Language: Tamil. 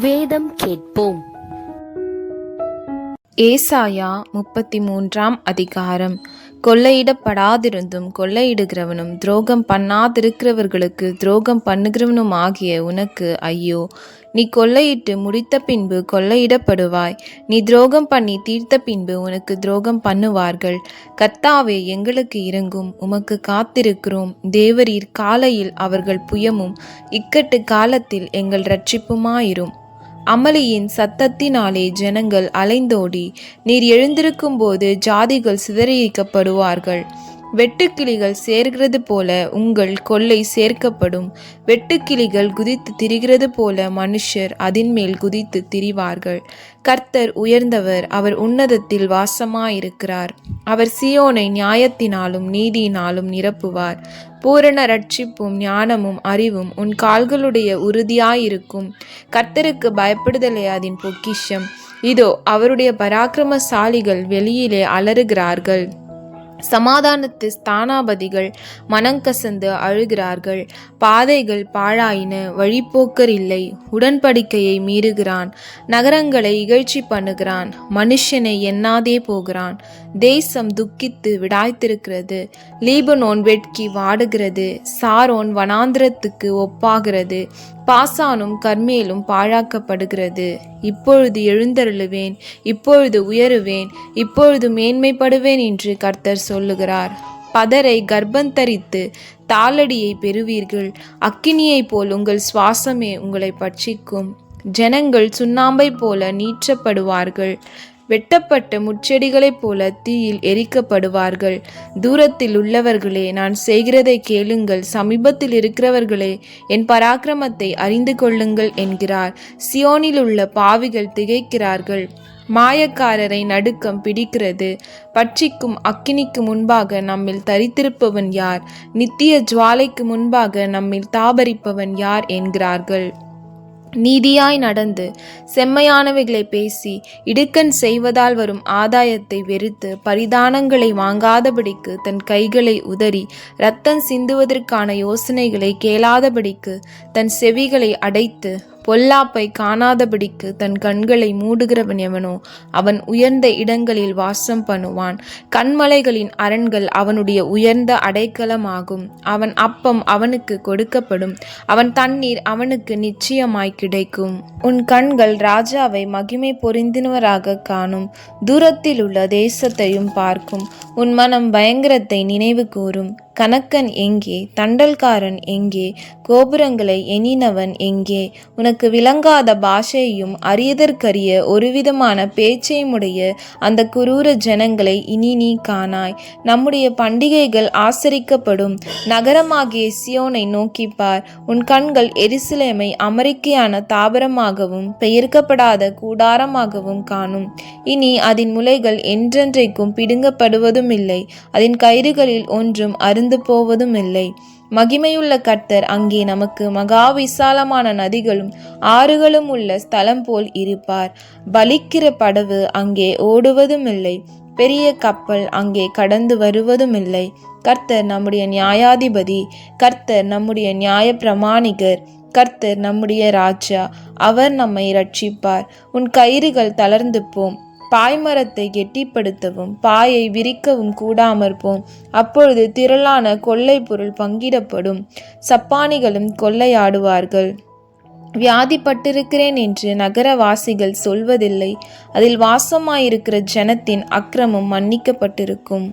வேதம் கேட்போம். ஏசாயா முப்பத்தி மூன்றாம் அதிகாரம். கொள்ளையிடப்படாதிருந்தும் கொள்ளையிடுகிறவனும் துரோகம் பண்ணாதிருக்கிறவர்களுக்கு துரோகம் பண்ணுகிறவனும் ஆகிய உனக்கு ஐயோ நீ கொள்ளையிட்டு முடித்த பின்பு கொள்ளையிடப்படுவாய். நீ துரோகம் பண்ணி தீர்த்த பின்பு உனக்கு துரோகம் பண்ணுவார்கள். கத்தாவே எங்களுக்கு இறங்கும் உமக்கு காத்திருக்கிறோம். தேவரீர் காலையில் அவர்கள் புயமும் இக்கட்டு காலத்தில் எங்கள் இரட்சிப்புமாயிரும். அமளியின் சத்தத்தினாலே ஜனங்கள் அலைந்தோடி. நீர் எழுந்திருக்கும்போது ஜாதிகள் சிதறியிக்கப்படுவார்கள். வெட்டுக்கிளிகள் சேர்கிறது போல உங்கள் கொள்ளை சேர்க்கப்படும். வெட்டுக்கிளிகள் குதித்து திரிகிறது போல மனுஷர் அதின்மேல் குதித்து திரிவார்கள். கர்த்தர் உயர்ந்தவர் அவர் உன்னதத்தில் வாசமாயிருக்கிறார். அவர் சியோனை நியாயத்தினாலும் நீதியினாலும் நிரப்புவார். பூரண ரட்சிப்பும் ஞானமும் அறிவும் உன் கால்களுடைய உறுதியாயிருக்கும். கர்த்தருக்கு பயப்படுதலே அதன் பொக்கிஷம். இதோ அவருடைய பராக்கிரமசாலிகள் வெளியிலே அலறுகிறார்கள். சமாதானத்து ஸ்தானாபதிகள் மனங்கசந்து அழுகிறார்கள். பாதைகள் பாழாயின. வழிப்போக்கர் இல்லை. உடன்படிக்கையை மீறுகிறான். நகரங்களை இகழ்ச்சி பண்ணுகிறான். மனுஷனை எண்ணாதே போகிறான். தேசம் துக்கித்து விடாய்த்திருக்கிறது. லீபனோன் வெட்கி வாடுகிறது. சாரோன் வனாந்திரத்துக்கு ஒப்பாகிறது. பாசானும் கர்மேலும் பாழாக்கப்படுகிறது. இப்பொழுது எழுந்தருளுவேன் இப்பொழுது உயருவேன் இப்பொழுது மேன்மைப்படுவேன் என்று கர்த்தர் சொல்லுகிறார். பதரை கர்ப்பந்தரித்து தாளடியை பெறுவீர்கள். அக்கினியைப் போல் உங்கள் சுவாசமே உங்களை பட்சிக்கும். ஜனங்கள் சுண்ணாம்பை போல நீற்றப்படுவார்கள். வெட்டப்பட்ட முட்செடிகளைப் போல தீயில் எரிக்கப்படுவார்கள். தூரத்தில் உள்ளவர்களே நான் செய்கிறதை கேளுங்கள். சமீபத்தில் இருக்கிறவர்களே என் பராக்கிரமத்தை அறிந்து கொள்ளுங்கள் என்கிறார். சியோனில் உள்ள பாவிகள் திகைக்கிறார்கள். மாயக்காரரை நடுக்கம் பிடிக்கிறது. பட்சிக்கும் அக்கினிக்கு முன்பாக நம்மில் தரித்திருப்பவன் யார்? நித்திய ஜுவாலைக்கு முன்பாக நம்மில் தாபரிப்பவன் யார்? என்கிறார்கள். நீதியாய் நடந்து செம்மையானவைகளை பேசி இடுக்கண் செய்வதால் வரும் ஆதாயத்தை வெறுத்து பரிதானங்களை வாங்காதபடிக்கு தன் கைகளை உதறி இரத்தம் சிந்துவதற்கான யோசனைகளை கேளாதபடிக்கு தன் செவிகளை அடைத்து பொல்லாப்பை காணாதபடிக்கு தன் கண்களை மூடுகிறவன் எவனோ அவன் உயர்ந்த இடங்களில் வாசம் பண்ணுவான். கண்மலைகளின் அரண்கள் அவனுடைய உயர்ந்த அடைக்கலமாகும். அவன் அப்பம் அவனுக்கு கொடுக்கப்படும். அவன் தண்ணீர் அவனுக்கு நிச்சயமாய் கிடைக்கும். உன் கண்கள் ராஜாவை மகிமை பொருந்தினவராக காணும். தூரத்தில் உள்ள தேசத்தையும் பார்க்கும். உன் மனம் பயங்கரத்தை நினைவு கூறும். கணக்கன் எங்கே? தண்டல்காரன் எங்கே? கோபுரங்களை எண்ணினவன் எங்கே? உனக்கு விளங்காத பாஷையும் அறியதற்கரிய ஒருவிதமான பேச்சையுமுடைய அந்த குரூர ஜனங்களை இனி நீ காணாய். நம்முடைய பண்டிகைகள் ஆசரிக்கப்படும். நகரமாகிய சியோனை நோக்கிப்பார் உன் கண்கள் எரிசிலேமை அமெரிக்கையான தாபரமாகவும் பெயர்க்கப்படாத கூடாரமாகவும் காணும். இனி அதன் முலைகள் என்றென்றைக்கும் பிடுங்கப்படுவதும் இல்லை அதன் கயிறுகளில் ஒன்றும் அருந்து போவதும் இல்லை மகிமையுள்ள கர்த்தர் அங்கே நமக்கு மகா விசாலமான நதிகளும் ஆறுகளும் உள்ள ஸ்தலம் போல் இருப்பார். பலிக்கிற படவு அங்கே ஓடுவதும் இல்லை பெரிய கப்பல் அங்கே கடந்து வருவதும் இல்லை கர்த்தர் நம்முடைய நியாயாதிபதி கர்த்தர் நம்முடைய நியாய பிரமாணிகர் கர்த்தர் நம்முடைய ராஜா அவர் நம்மை ரட்சிப்பார் உன் கயிறுகள் தளர்ந்து போம். பாய்மரத்தை கெட்டிப்படுத்தவும் பாயை விரிக்கவும் கூடாமற் போம் அப்பொழுது திரளான கொள்ளை பொருள் பங்கிடப்படும். சப்பானிகளும் கொள்ளையாடுவார்கள். வியாதிப்பட்டிருக்கிறேன் என்று நகரவாசிகள் சொல்வதில்லை. அதில் வாசமாயிருக்கிற ஜனத்தின் அக்கிரமம் மன்னிக்கப்பட்டிருக்கும்.